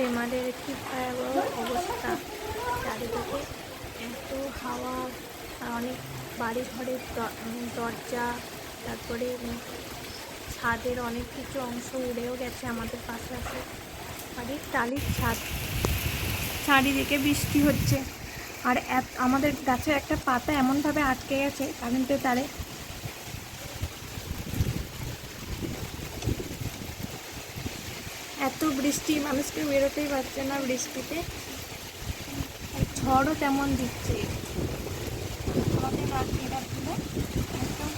রেমালের কি ভয়াবহ অবস্থা, চারিদিকে এত হাওয়া অনেক বাড়ি ঘরের দরজা, তারপরে ছাদের অনেক কিছু অংশ উড়েও গেছে আমাদের পাশে আছে বাড়ির টালির ছাদ। চারিদিকে বৃষ্টি হচ্ছে। আর আমাদের গাছের একটা পাতা এমনভাবে আটকে গেছে কারেন্টের তারে এত বৃষ্টি, মানুষকে বেরোতেই পারছে না বৃষ্টিতে। ঝড়ও তেমন দিচ্ছে। একদম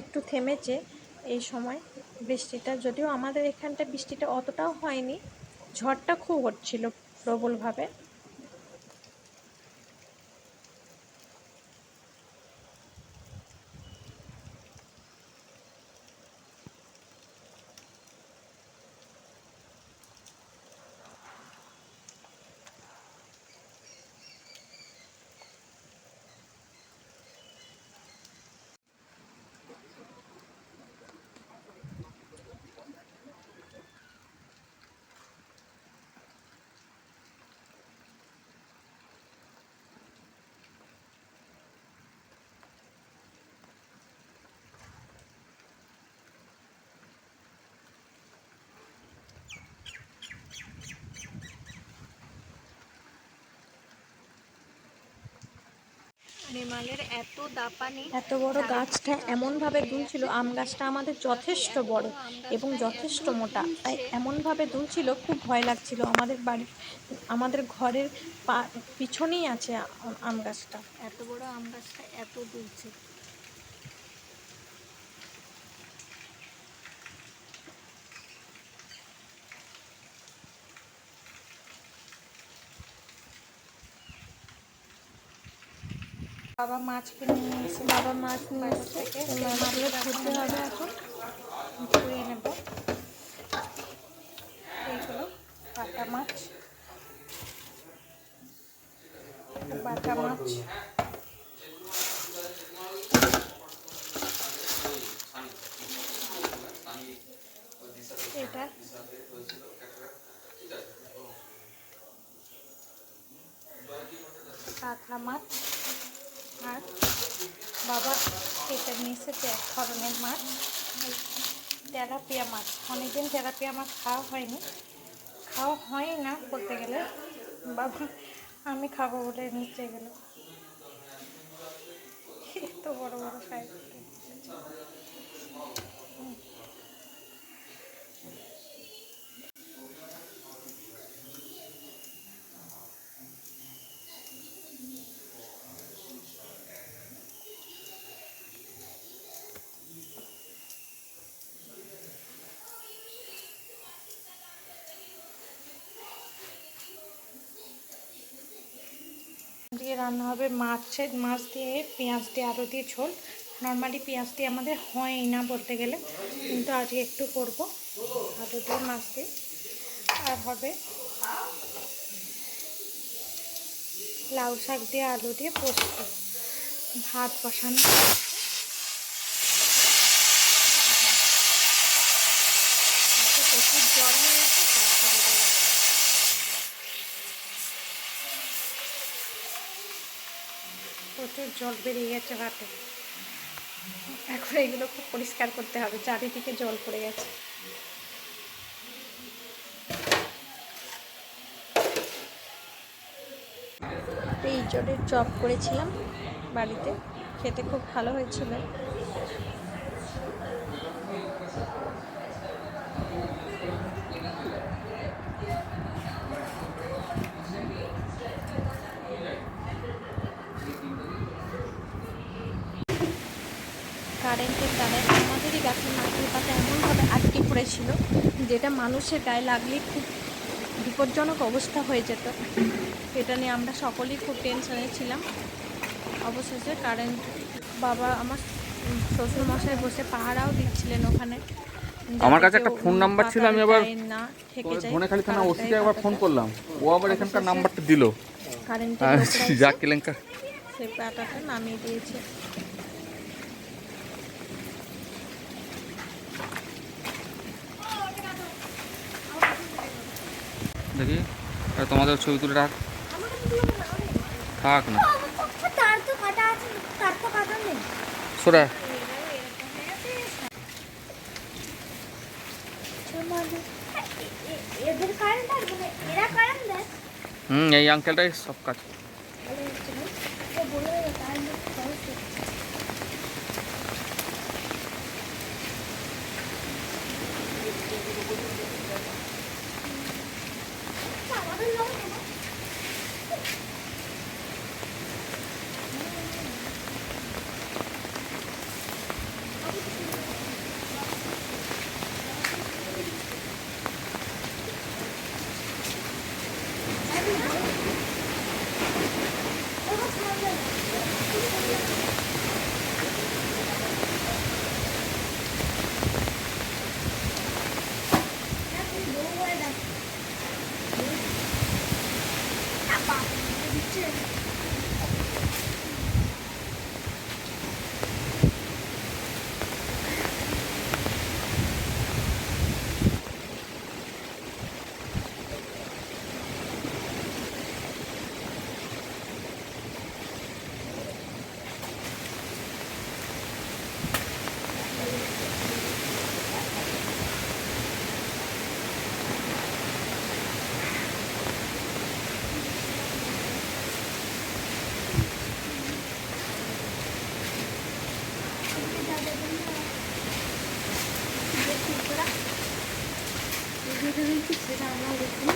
একটু থেমেছে এই সময়। বৃষ্টিটা যদিও আমাদের এখানটা বৃষ্টিটা অতটাও হয়নি ঝড়টা খুব হচ্ছিল প্রবলভাবে। রেমালের এত দাপানি এত বড় গাছটা এমনভাবে দুলছিল আম গাছটা আমাদের যথেষ্ট বড় এবং যথেষ্ট মোটা। তাই এমনভাবে দুলছিল খুব ভয় লাগছিল। আমাদের বাড়ির আমাদের ঘরের পা পিছনেই আছে আম গাছটা। এত বড় আম গাছটা এত দুলছে। বাবা মাছ কিনে নিয়ে এসে বাবা মাছ এসে এই মাছগুলো ধুতে হবে এখন। ধুয়ে নেব। এইগুলো বাটা মাছ। বাটা মাছ। এটা। কাতলা মাছ। আর বাবা, এটা নিয়েছে এক ধরনের মাছ। তেলাপিয়া মাছ। অনেকদিন তেলাপিয়া মাছ খাওয়া হয়নি। খাওয়া হয় না বলতে গেলে। বাবা, আমি খাব বলে নিচে গেল। এত বড় বড় সাইজ দিয়ে রান্না হবে মাছের মাছ দিয়ে পেঁয়াজ দিয়ে আলু দিয়ে ঝোল। নর্মালি পেঁয়াজ দিয়ে আমাদের হয় না বলতে গেলে, কিন্তু আজকে একটু করব আলু দিয়ে, মাছ দিয়ে। আর হবে লাউ শাক দিয়ে আলু দিয়ে পোস্ত, ভাত বসানো। প্রচুর জ্বর হয়ে গেছে কাশি বেড়ে গেছে। প্রচুর জল বেরিয়ে গেছে ভাতে এখন এগুলো খুব পরিষ্কার করতে হবে, চারিদিকে জল পড়ে গেছে। এই জলের চপ করেছিলাম বাড়িতে, খেতে খুব ভালো হয়েছিল। কারেন্টের দ্বারা আমাদেরই গাছের নারকেল পাতা এমনভাবে আটকে পড়েছিল যেটা মানুষের গায়ে লাগলে খুব বিপজ্জনক অবস্থা হয়ে যেত। এটা নিয়ে আমরা সকলেই খুব টেনশনে ছিলাম। অবশেষে কারেন্ট বাবা আমার শ্বশুরমশাই বসে পাহারাও দিচ্ছিলেন ওখানে। আমার কাছে একটা ফোন নাম্বার ছিল, আমি আবার যায় থানা ওসিকে একবার ফোন করলাম। ও আবার এখানকার নাম্বারটা দিল। যা এসে কেলেঙ্কার। সেই পাতাটা নামিয়ে দিয়েছে। দেখি আর তোমাদের ছবি তুলে রাখ। থাক না। তার তো কাটা আছে তার তো কাটা নেই সোরা এদের কারেন্ট আর মানে এরা কারেন্ট দেয়? হুম এই আঙ্কেলটাই সব কাজ। সেটা আমরা দেখিনি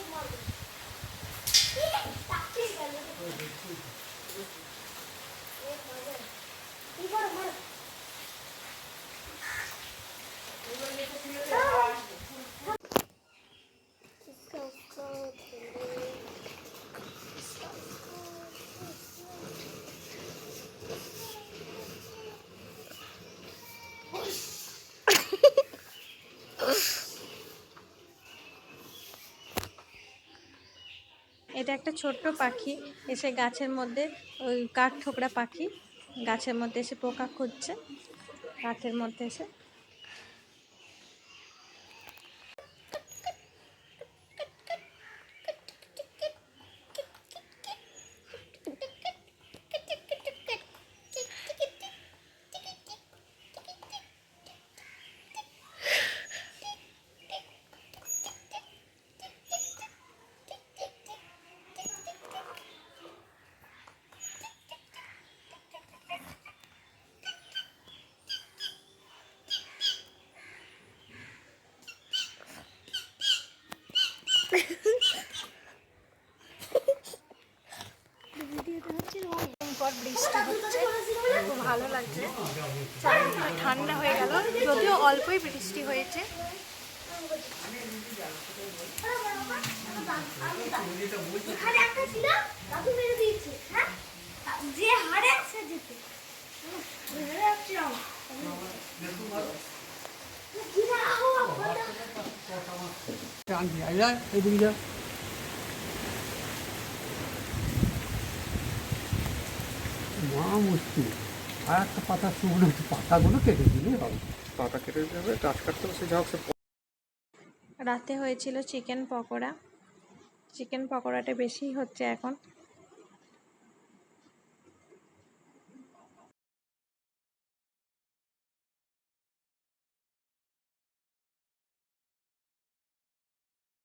এটা একটা ছোট্ট পাখি, এসে গাছের মধ্যে, ওই কাঠ ঠোকরা পাখি, গাছের মধ্যে এসে পোকা খুঁজছে, কাঠের মধ্যে এসে পর বৃষ্টি হচ্ছে খুব ভালো লাগছে ঠান্ডা হয়ে গেল যদিও অল্পই বৃষ্টি হয়েছে। হ্যাঁ যে হারে সে যেতে যা মা মুশকিল। আর একটা পাতা শুকনো হচ্ছে পাতাগুলো কেটে দিলেই হবে। পাতা কেটে যাবে গাছ কাটতে হবে সে যা সে রাতে হয়েছিল চিকেন পকোড়া। চিকেন পকোড়াটা বেশি হচ্ছে এখন।